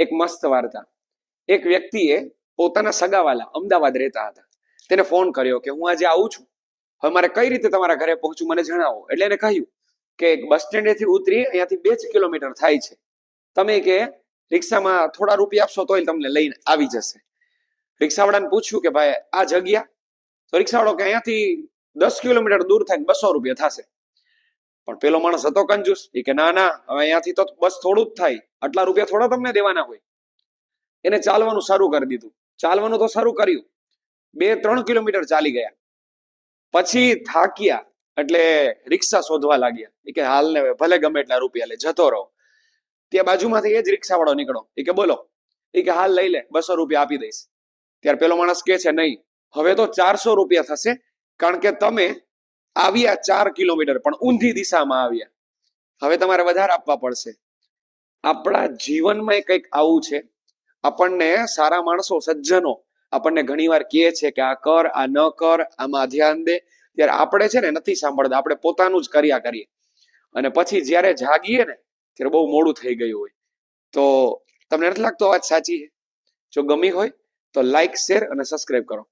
એક મસ્ત વાર્તા. એક વ્યક્તિએ પોતાના સગાવાલા અમદાવાદ રહેતા હતા. તેને ફોન કર્યો કે હું આજે આવું છું. હવે મારે કઈ રીતે તમારા ઘરે પહોંચું મને જણાવો. એટલે એને કહ્યું કે બસ સ્ટેન્ડેથી ઉતરી અહીંયાથી બે જ કિલોમીટર થાય છે. તમે કે રિક્ષામાં થોડા રૂપિયા આપશો તોય તમને લઈને આવી જશે. રિક્ષાવાળાને પૂછ્યું કે ભાઈ, આ જગ્યા? તો રિક્ષાવાળો કે અહીંયાથી દસ કિલોમીટર દૂર થાય બસો રૂપિયા થશે. પણ પેલો માણસ હતો કંજૂસ. એ કે ના ના, હવે અહીંયાથી તો બસ થોડું જ થાય. આટલા રૂપિયા થોડા તમને દેવાના હોય. એને ચાલવાનું સારું કરી દીધું. ચાલવાનું તો સારું કર્યું. બે ત્રણ કિલોમીટર ચાલી ગયા. પછી થાક્યા એટલે રિક્ષા શોધવા લાગ્યા. એ કે હાલ ને ભલે ગમે એટલા રૂપિયા લે, જતો રહો. ત્યાં બાજુમાંથી એ જ રિક્ષાવાળો નીકળો એ કે બોલો. એ કે હાલ લઈ લે, બસો રૂપિયા આપી દઈશ. ત્યારે પેલો માણસ કે છે, નહીં, હવે તો ચારસો રૂપિયા થશે, કારણ કે તમે આવ્યા ચાર કિલોમીટર, પણ ઊંધી દિશામાં આવ્યા. હવે તમારે વધારે આપવા પડશે. આપણા જીવનમાં કંઈક આવું છે. આપણને સારા માણસો, સજ્જનો આપણને ઘણીવાર કહે છે કે આ કર, આ ન કર, આમાં ધ્યાન દે. ત્યારે આપણે છે ને નથી સાંભળતા, આપણે પોતાનું જ કર્યા કરીએ. અને પછી જ્યારે જાગીએ ને, ત્યારે બહુ મોડું થઈ ગયું હોય. તો તમને નથી લાગતો વાત સાચી છે? જો ગમી હોય, તો લાઈક, શેર અને સબસ્ક્રાઇબ કરો.